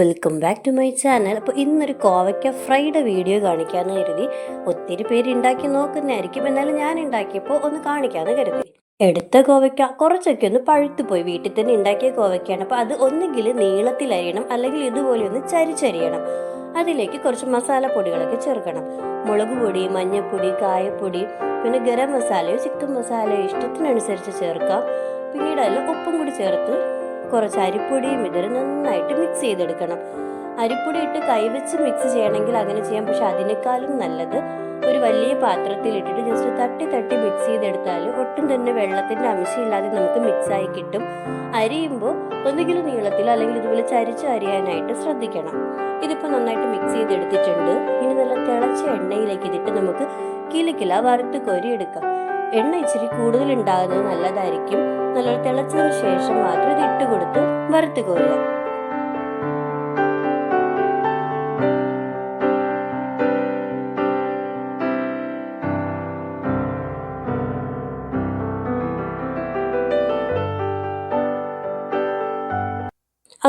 Welcome back to my channel അപ്പോൾ ഇന്നൊരു കോവയ്ക്ക ഫ്രൈഡ് വീഡിയോ കാണിക്കാമെന്ന് കരുതി. ഒത്തിരി പേര് ഉണ്ടാക്കി നോക്കുന്നതായിരിക്കും. എന്നാലും ഞാൻ ഉണ്ടാക്കിയപ്പോൾ ഒന്ന് കാണിക്കാമെന്ന് കരുതി. എടുത്ത കോവയ്ക്ക കുറച്ചൊക്കെ ഒന്ന് പഴുത്തു പോയി. വീട്ടിൽ തന്നെ ഉണ്ടാക്കിയ കോവയ്ക്കാണ് അപ്പോൾ അത് ഒന്നുകിൽ നീളത്തിലരിയണം അല്ലെങ്കിൽ ഇതുപോലെ ഒന്ന് ചരിച്ചരിയണം. അതിലേക്ക് കുറച്ച് മസാലപ്പൊടികളൊക്കെ ചേർക്കണം. മുളക് പൊടി മഞ്ഞൾപ്പൊടി കായപ്പൊടി പിന്നെ ഗരം മസാലയോ ചിക്കൻ മസാലയോ ഇഷ്ടത്തിനനുസരിച്ച് ചേർക്കാം. പിന്നീട് അതിൽ ഉപ്പും കൂടി ചേർത്ത് കുറച്ച് അരിപ്പൊടിയും ഇതിൽ നന്നായിട്ട് മിക്സ് ചെയ്തെടുക്കണം. അരിപ്പൊടി ഇട്ട് കൈവച്ച് മിക്സ് ചെയ്യണമെങ്കിൽ അങ്ങനെ ചെയ്യാം. പക്ഷെ അതിനേക്കാളും നല്ലത് ഒരു വലിയ പാത്രത്തിൽ ഇട്ടിട്ട് ജസ്റ്റ് തട്ടി തട്ടി മിക്സ് ചെയ്തെടുത്താൽ ഒട്ടും തന്നെ വെള്ളത്തിന്റെ അംശമില്ലാതെ നമുക്ക് മിക്സായി കിട്ടും. അരിയുമ്പോൾ ഒന്നുകിലും നീളത്തിൽ അല്ലെങ്കിൽ ഇതുപോലെ ചരിച്ച് അരിയാനായിട്ട് ശ്രദ്ധിക്കണം. ഇതിപ്പോൾ നന്നായിട്ട് മിക്സ് ചെയ്തെടുത്തിട്ടുണ്ട്. ഇനി നല്ല തിളച്ച എണ്ണയിലേക്ക് ഇതിട്ട് നമുക്ക് കിലക്കില വറുത്ത് കോരി എടുക്കാം. എണ്ണ ഇച്ചിരി കൂടുതൽ ഉണ്ടാകുന്നത് നല്ലതായിരിക്കും. നല്ല തിളച്ചതിന് ശേഷം മാത്രം ഇത് ഇട്ട് കൊടുത്ത് വറുത്ത് കോരുക.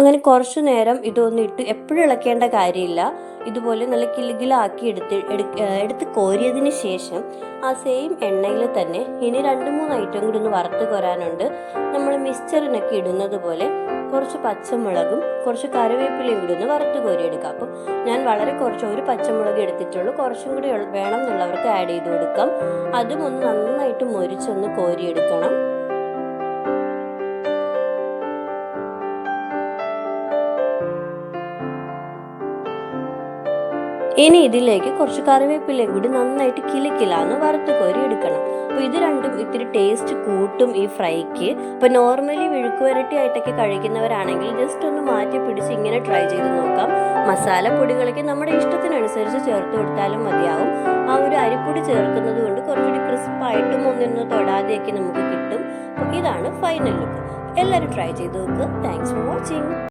അങ്ങനെ കുറച്ചു നേരം ഇതൊന്നും ഇട്ട് എപ്പോഴും ഇളക്കേണ്ട കാര്യമില്ല. ഇതുപോലെ നല്ല കിലുകിലാക്കി എടുത്ത് എടുത്ത് കോരിയതിന് ശേഷം ആ സെയിം എണ്ണയിൽ തന്നെ ഇനി രണ്ട് മൂന്ന് ഐറ്റം കൂടി ഒന്ന് വറുത്ത് കോരാനുണ്ട്. നമ്മൾ മിക്സ്ചറിനൊക്കെ ഇടുന്നത് പോലെ കുറച്ച് പച്ചമുളകും കുറച്ച് കറിവേപ്പിലയും കൂടി ഒന്ന് വറുത്ത് കോരിയെടുക്കാം. അപ്പം ഞാൻ വളരെ കുറച്ച് ഒരു പച്ചമുളക് എടുത്തിട്ടുള്ളൂ. കുറച്ചും കൂടി വേണം എന്നുള്ളവർക്ക് ആഡ് ചെയ്ത് കൊടുക്കാം. അതും ഒന്ന് നന്നായിട്ട് മൊരിച്ചൊന്ന് കോരിയെടുക്കണം. ഇനി ഇതിലേക്ക് കുറച്ച് കറിവേപ്പിലയും കൂടി നന്നായിട്ട് കിലിക്കിലാന്ന് വറുത്ത് കോരി എടുക്കണം. അപ്പോൾ ഇത് രണ്ടും ഇത്തിരി ടേസ്റ്റ് കൂട്ടും ഈ ഫ്രൈക്ക് അപ്പോൾ നോർമലി വിഴുക്ക് വരട്ടി ആയിട്ടൊക്കെ കഴിക്കുന്നവരാണെങ്കിൽ ജസ്റ്റ് ഒന്ന് മാറ്റി പിടിച്ച് ഇങ്ങനെ ട്രൈ ചെയ്ത് നോക്കാം. മസാല പൊടികളൊക്കെ നമ്മുടെ ഇഷ്ടത്തിനനുസരിച്ച് ചേർത്ത് കൊടുത്താലും മതിയാവും. ആ ഒരു അരിപ്പൊടി ചേർക്കുന്നത് കൊണ്ട് കുറച്ചുകൂടി ക്രിസ്പായിട്ടും ഒന്നിനൊന്ന് തൊടാതെയൊക്കെ നമുക്ക് കിട്ടും. ഇതാണ് ഫൈനൽ ലുക്ക് എല്ലാവരും ട്രൈ ചെയ്ത് നോക്കുക താങ്ക്സ് ഫോർ വാച്ചിങ്